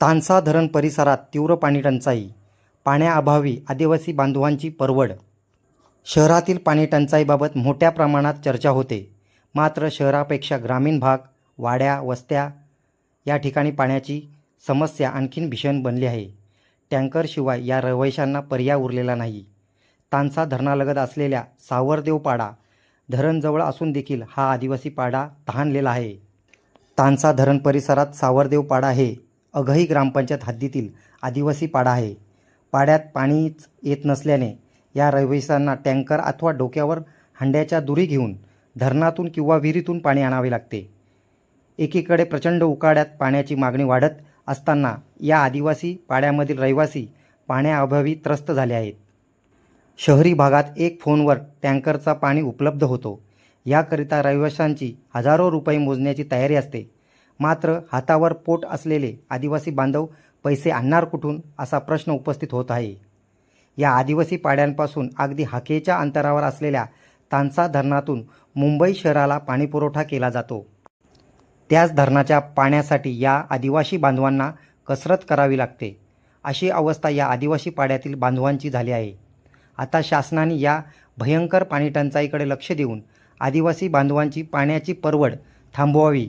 तानसा धरण परिसरात तीव्र पाणीटंचाई पाण्याअभावी आदिवासी बांधवांची परवड. शहरातील पाणीटंचाईबाबत मोठ्या प्रमाणात चर्चा होते. मात्र शहरापेक्षा ग्रामीण भाग वाड्या वस्त्या या ठिकाणी पाण्याची समस्या आणखीन भीषण बनली आहे. टँकरशिवाय या रहिवाशांना पर्याय उरलेला नाही. तानसा धरणालगत असलेल्या सावरदेवपाडा धरणजवळ असून देखील हा आदिवासी पाडा तहानलेला आहे. तानसा धरण परिसरात सावरदेवपाडा हे अघई ग्रामपंचायत हद्दीतील आदिवासी पाडा आहे. पाड्यात पाणीच येत नसल्याने या रहिवाशांना टँकर अथवा डोक्यावर हंड्याच्या दुरी घेऊन धरणातून किंवा विहिरीतून पाणी आणावे लागते. एकीकडे प्रचंड उकाड्यात पाण्याची मागणी वाढत असताना या आदिवासी पाड्यामधील रहिवासी पाण्याअभावी त्रस्त झाले आहेत. शहरी भागात एक फोनवर टँकरचा पाणी उपलब्ध होतो. याकरिता रहिवाशांची हजारो रुपये मोजण्याची तयारी असते. मात्र हातावर पोट असलेले आदिवासी बांधव पैसे आणणार कुठून असा प्रश्न उपस्थित होत आहे. या आदिवासी पाड्यांपासून अगदी हाकेच्या अंतरावर असलेल्या तानसा धरणातून मुंबई शहराला पाणीपुरवठा केला जातो. त्याच धरणाच्या पाण्यासाठी या आदिवासी बांधवांना कसरत करावी लागते. अशी अवस्था या आदिवासी पाड्यातील बांधवांची झाली आहे. आता शासनाने या भयंकर पाणीटंचाईकडे लक्ष देऊन आदिवासी बांधवांची पाण्याची परवड थांबवावी.